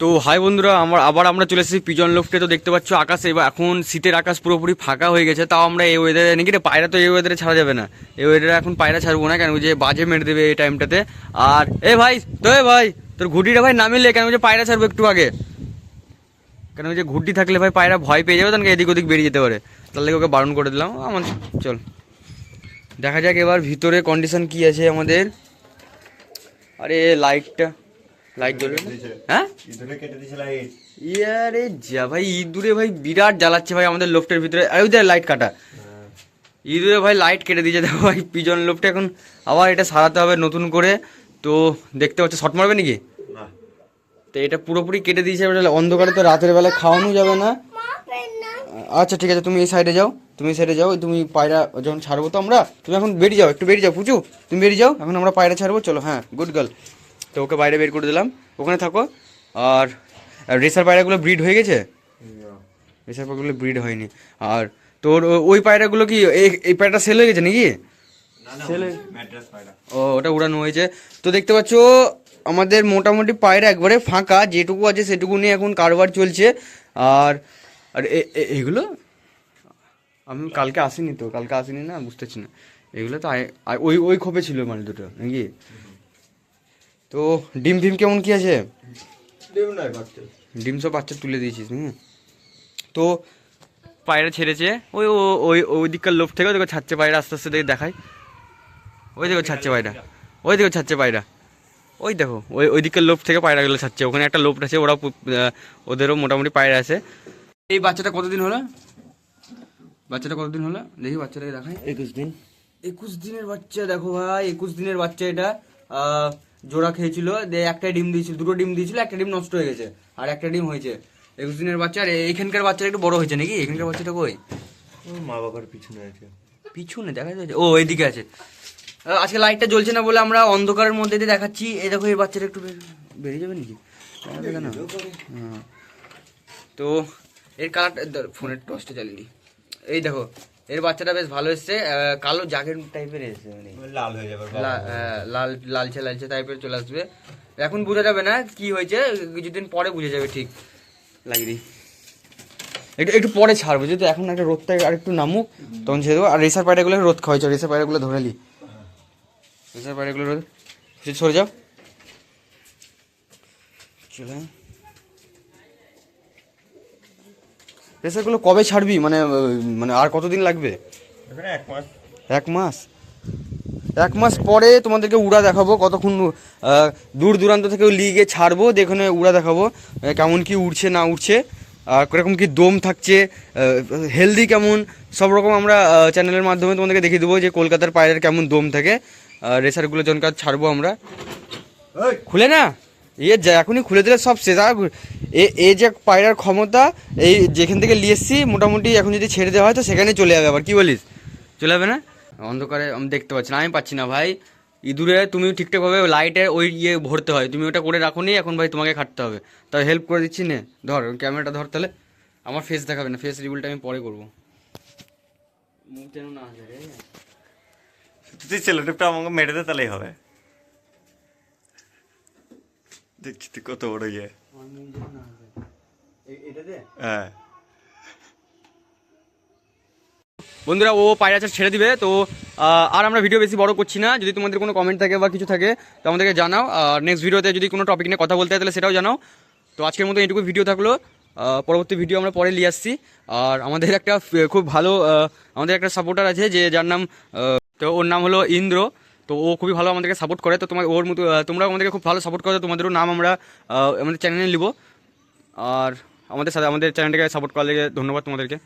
তো হাই বন্ধুরা, আমার আবার আমরা চলে এসেছি পিজন লোফটে তো দেখতে পাচ্ছ আকাশে এবার এখন শীতের আকাশ পুরোপুরি ফাঁকা হয়ে গেছে, তাও আমরা এই ওয়েদারে নাকি রে পায়রা তো এই ওয়েদারে ছাড়া যাবে না। এই ওয়েদারে এখন পায়রা ছাড়বো না, কেন যে বাজে মেরে দেবে এই টাইমটাতে আর এ ভাই, তো এ ভাই, তোর ঘুটিটা ভাই নামিলে, কেন যে পায়রা ছাড়বো একটু আগে? কেন যে ঘুটি থাকলে ভাই পায়রা ভয় পেয়ে যাবে তখন এদিক ওদিক বেরিয়ে যেতে পারে। তার ওকে বারণ করে দিলাম, আমার চল। দেখা যাক এবার ভিতরে কন্ডিশন কি আছে আমাদের। আরে লাইটটা লাইট জ্বলবে হ্যাঁ? ইয়ারে যা ভাই ইঁদুরে ভাই বিরাট জ্বালাচ্ছে ভাই আমাদের লোফটের ভিতরে। আর ওই লাইট কাটা। ইঁদুরে ভাই লাইট কেটে দিয়েছে। দেখো ভাই পিজন লোফটে এখন আবার এটা সারাতে হবে নতুন করে। তো দেখতে পাচ্ছ শর্ট মারবে নাকি? তো এটা পুরোপুরি কেটে দিয়েছে অন্ধকারে তো রাতের বেলা খাওয়ানো যাবে না। আচ্ছা ঠিক আছে তুমি এই সাইডে যাও। তুমি এই সাইডে যাও তুমি পায়রা যখন ছাড়বো তো আমরা তুমি এখন বেরিয়ে যাও একটু বেরিয়ে যাও পুচু তুমি বেরিয়ে যাও এখন আমরা পায়রা ছাড়বো চলো হ্যাঁ গুড গার্ল তো ওকে বাইরে বের করে দিলাম। ওখানে থাকো। আর রেসার পায়রাগুলো ব্রিড হয়ে গেছে? রেসার পায়রাগুলো ব্রিড হয়নি। আর তোর ওই পায়রাগুলো কি এই- এই পায়রাটা সেল হয়ে গেছে নাকি? ও ওটা উড়ানো হয়েছে। তো দেখতে পাচ্ছ আমাদের মোটামুটি পায়রা একবারে ফাঁকা। যেটুকু আছে সেটুকু নিয়ে এখন কারবার চলছে। আর আর এগুলো? আমি কালকে আসিনি তো কালকে আসিনি না বুঝতে পারছি না। এগুলো তো ওই ওই খোপে ছিল মাল দুটো নাকি? তো ডিম ফিম কেমন কি আছে? দেব না বাচ্চা। ডিম সব বাচ্চা তুলে দিয়েছিস হুম। তো পায়রা ছেড়েছে। ওই ও- ওই ওই দিককার লোভ থেকে দেখো ছাড়ছে পায়রা আস্তে আস্তে দেখে দেখাই। ওই দেখো ছাড়ছে পায়রা। ওই দেখো ছাড়ছে পায়রা। ওই দেখো ওই ওই দিকের লোভ থেকে পায়রাগুলো ছাড়ছে। ওখানে একটা লোভ আছে ওরা ওদেরও মোটামুটি পায়রা আছে। এই বাচ্চাটা কতদিন হলো? বাচ্চাটা কতদিন হলো? দেখি বাচ্চাটাকে দেখাই। একুশ দিন। একুশ দিনের বাচ্চা দেখো ভাই একুশ দিনের বাচ্চা এটা। আহ, জোড়া খেয়েছিল দিয়ে একটা ডিম দিয়েছিল দুটো ডিম দিয়েছিল একটা ডিম নষ্ট হয়ে গেছে আর একটা ডিম হয়েছে। একুশ দিনের বাচ্চা আর এখানকার বাচ্চাটা একটু বড় হয়েছে নাকি? এখানকার বাচ্চাটা কই? ও মা বাবার পিছনে আছে। পিছনে দেখা যাচ্ছে। ও এইদিকে আছে। আজকে লাইটটা জ্বলছে না বলে আমরা অন্ধকারের মধ্যে দিয়ে দেখাচ্ছি। এই দেখো এই বাচ্চাটা একটু বের- বেরিয়ে যাবে নাকি? হ্যাঁ। তো এর কালারটা ফোনের টসটা চালিয়ে এই দেখো এর বাচ্চাটা বেশ ভালো এসছে কালো জ্যাকেট টাইপের এসছে মানে। লাল হয়ে যাবে লা- লাল লালচে লালচে টাইপের চলে আসবে। এখন বোঝা যাবে না কি হয়েছে কিছুদিন পরে বুঝে যাবে ঠিক। লাগিয়ে দিই। একটু একটু পরে ছাড়বো যেহেতু এখন একটা রোদটা আর একটু নামুক তখন ছেড়ে দেবো। আর রেসার পায়রাগুলো রোদ খাওয়াইছো রেসার পায়রাগুলো ধরে লি রেসার পায়রাগুলো রোদ সে সরে যাও। চলে আয়। রেসারগুলো কবে ছাড়বি? মানে মানে আর কতদিন লাগবে? এক মাস। এক মাস? এক মাস পরে তোমাদেরকে উড়া দেখাবো কতক্ষণ দূর দূরান্ত থেকে লিগে ছাড়বো দেখনে উড়া দেখাবো কেমন কি উড়ছে না উড়ছে আর কীরকম কি দম থাকছে হেলদি কেমন সব রকম আমরা চ্যানেলের মাধ্যমে তোমাদেরকে দেখিয়ে দেবো যে কলকাতার পায়রার কেমন দম থাকে রেসারগুলো যখন কাজ ছাড়বো আমরা। খুলে না? ইয়ে যা, এখনই খুলে দিলে সব শেষ। আর এ যে পায়রার ক্ষমতা, এই যেখান থেকে নিয়ে এসছি, মোটামুটি এখন যদি ছেড়ে দেওয়া হয়, তো সেখানে চলে যাবে আবার। কি বলিস? চলে যাবে না? অন্ধকারে আমি দেখতে পাচ্ছি না, আমি পাচ্ছি না ভাই। ইঁদুরে তুমি ঠিকঠাকভাবে লাইটে ওই ইয়ে ভরতে হয়, তুমি ওটা করে রাখো নি এখন ভাই তোমাকে খাটতে হবে। তাই হেল্প করে দিচ্ছি, নে, ধর ক্যামেরাটা ধর তাহলে। আমার ফেস দেখাবে না ফেস রিভিলটা আমি পরে করব। মুখ যেন না তুই ছেলেটা আমাকে মেরে দে, তাহলেই হবে। দেখছি কত বড় ইয়ে। এটাতে হ্যাঁ। বন্ধুরা ও পায়রা চাষ ছেড়ে দিবে। তো আর আমরা ভিডিও বেশি বড় করছি না। যদি তোমাদের কোনো কমেন্ট থাকে বা কিছু থাকে তো আমাদেরকে জানাও। আর নেক্সট ভিডিওতে যদি কোনো টপিক নিয়ে কথা বলতে হয় তাহলে সেটাও জানাও। তো আজকের মতো এইটুকু ভিডিও থাকল। পরবর্তী ভিডিও আমরা পরে নিয়ে আসছি। আর আমাদের একটা খুব ভালো আমাদের একটা সাপোর্টার আছে যে যার নাম তো ওর নাম হলো ইন্দ্র। তো ও খুবই ভালো আমাদেরকে সাপোর্ট করে। তো তোমার ওর মতো তোমরা আমাদেরকে খুব ভালো সাপোর্ট করো। তোমাদেরও নাম আমরা আমাদের চ্যানেলে নিব। আর আমাদের সাথে, আমাদের চ্যানেলটাকে সাপোর্ট করার লেগে ধন্যবাদ তোমাদেরকে।